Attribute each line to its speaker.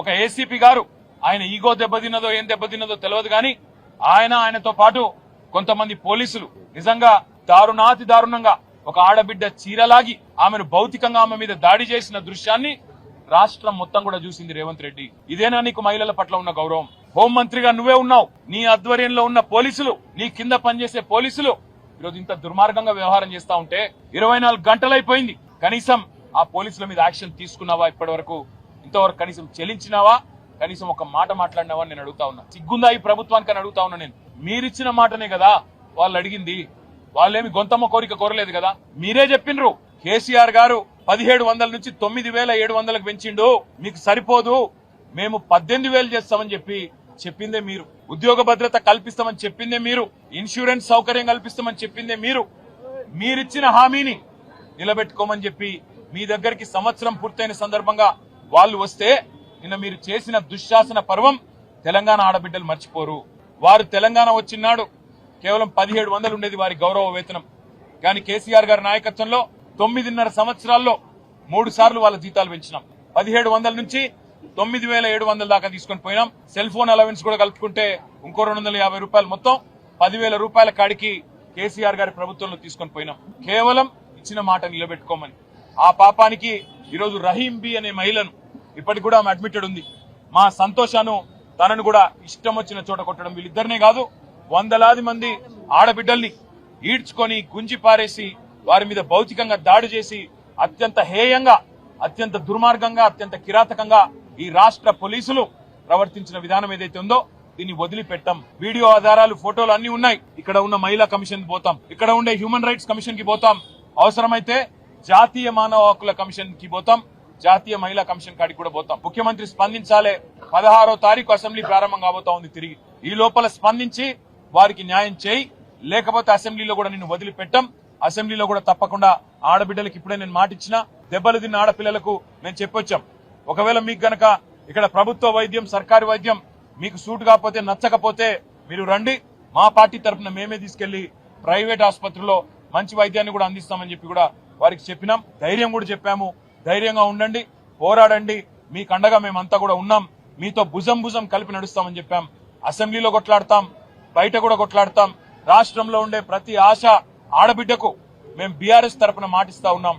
Speaker 1: ఒక ఏసీపీ గారు ఆయన ఈగో దెబ్బతిన్నదో ఏం దెబ్బతిన్నదో తెలియదు కానీ ఆయన ఆయనతో పాటు కొంతమంది పోలీసులు నిజంగా దారుణాతి దారుణంగా ఒక ఆడబిడ్డ చీరలాగి ఆమెను భౌతికంగా ఆమె మీద దాడి చేసిన దృశ్యాన్ని రాష్ట్రం మొత్తం కూడా చూసింది రేవంత్ రెడ్డి. ఇదేనా నీకు మహిళల పట్ల ఉన్న గౌరవం? హోంమంత్రిగా నువ్వే ఉన్నావు. నీ ఆధ్వర్యంలో ఉన్న పోలీసులు నీ కింద పనిచేసే పోలీసులు ఈరోజు ఇంత దుర్మార్గంగా వ్యవహారం చేస్తా ఉంటే ఇరవై నాలుగు గంటలైపోయింది. కనీసం ఆ పోలీసుల మీద యాక్షన్ తీసుకున్నావా ఇప్పటి వరకు ఇంతవరకు కనీసం చెల్లించినావా కనీసం ఒక మాట మాట్లాడినావా నేను అడుగుతా ఉన్నా. సిగ్గుందా ఈ ప్రభుత్వానికి అని అడుగుతా ఉన్నా నేను. మీరిచ్చిన మాటనే కదా వాళ్ళు అడిగింది. వాళ్ళేమి గొంతమ్మ కోరిక కోరలేదు కదా? మీరే చెప్పిండ్రు కేసీఆర్ గారు పదిహేడు వందల నుంచి తొమ్మిది వేల ఏడు వందలకు పెంచిండు. మీకు సరిపోదు. మేము పద్దెనిమిది వేలు చేస్తామని చెప్పి చెప్పిందే మీరు. ఉద్యోగ భద్రత కల్పిస్తామని చెప్పిందే మీరు. ఇన్సూరెన్స్ సౌకర్యం కల్పిస్తామని చెప్పిందే మీరు. మీరిచ్చిన హామీని నిలబెట్టుకోమని చెప్పి మీ దగ్గరికి సంవత్సరం పూర్తయిన సందర్భంగా వాళ్ళు వస్తే నిన్న మీరు చేసిన దుశ్శాసన పర్వం తెలంగాణ ఆడబిడ్డలు మర్చిపోరు. వారు తెలంగాణ వచ్చినాడు కేవలం పదిహేడు వందలు ఉండేది వారి గౌరవ వేతనం. కానీ కేసీఆర్ గారి నాయకత్వంలో తొమ్మిదిన్నర సంవత్సరాల్లో మూడు సార్లు వాళ్ళ జీతాలు పెంచినాం. పదిహేడు వందల నుంచి తొమ్మిది వేల ఏడు వందల దాకా తీసుకొని పోయినాం. సెల్ ఫోన్ అలవెన్స్ కూడా కలుపుకుంటే ఇంకో రెండు వందల యాభై రూపాయలు మొత్తం పదివేల రూపాయల కాడికి కేసీఆర్ గారి ప్రభుత్వంలో తీసుకొని పోయినాం. కేవలం ఇచ్చిన మాట నిలబెట్టుకోమని. ఆ పాపానికి ఈరోజు రహీం బి అనే మహిళను ఇప్పటికి కూడా ఆమె అడ్మిటెడ్ ఉంది. మా సంతోషాను తనను కూడా ఇష్టం వచ్చిన చోట కొట్టడం వీళ్ళిద్దరినే కాదు వందలాది మంది ఆడబిడ్డల్ని ఈడ్చుకొని గుంజి పారేసి వారి మీద భౌతికంగా దాడి చేసి అత్యంత హేయంగా అత్యంత దుర్మార్గంగా అత్యంత కిరాతకంగా ఈ రాష్ట్ర పోలీసులు ప్రవర్తించిన విధానం ఏదైతే ఉందో దీన్ని వదిలిపెట్టాం. వీడియో ఆధారాలు ఫోటోలు అన్ని ఉన్నాయి. ఇక్కడ ఉన్న మహిళా కమిషన్ పోతాం. ఇక్కడ ఉండే హ్యూమన్ రైట్స్ కమిషన్కి పోతాం. అవసరమైతే జాతీయ మానవ హక్కుల కమిషన్కి పోతాం జాతీయ మహిళా కమిషన్ కాడికి కూడా పోతాం. ముఖ్యమంత్రి స్పందించాలే పదహారో తారీఖు అసెంబ్లీ ప్రారంభం కాబోతా ఉంది తిరిగి. ఈ లోపల స్పందించి వారికి న్యాయం చేయి లేకపోతే అసెంబ్లీలో కూడా నిన్ను వదిలిపెట్టం. అసెంబ్లీలో కూడా తప్పకుండా ఆడబిడ్డలకు ఇప్పుడే నేను మాటిచ్చిన దెబ్బలు తిన్న ఆడపిల్లలకు మేము చెప్పొచ్చాం. ఒకవేళ మీకు గనక ఇక్కడ ప్రభుత్వ వైద్యం సర్కారీ వైద్యం మీకు సూట్ కాకపోతే నచ్చకపోతే మీరు రండి. మా పార్టీ తరఫున మేమే తీసుకెళ్ళి ప్రైవేట్ ఆసుపత్రిలో మంచి వైద్యాన్ని కూడా అందిస్తామని చెప్పి కూడా వారికి చెప్పినాం ధైర్యం కూడా చెప్పాము. ధైర్యంగా ఉండండి పోరాడండి. మీకు అండగా మేమంతా కూడా ఉన్నాం. మీతో భుజం భుజం కలిపి నడుస్తామని చెప్పాం. అసెంబ్లీలో కొట్లాడతాం బయట కూడా కొట్లాడతాం. రాష్ట్రంలో ఉండే ప్రతి ఆశ ఆడబిడ్డకు మేము బీఆర్ఎస్ తరఫున మాటిస్తా ఉన్నాం.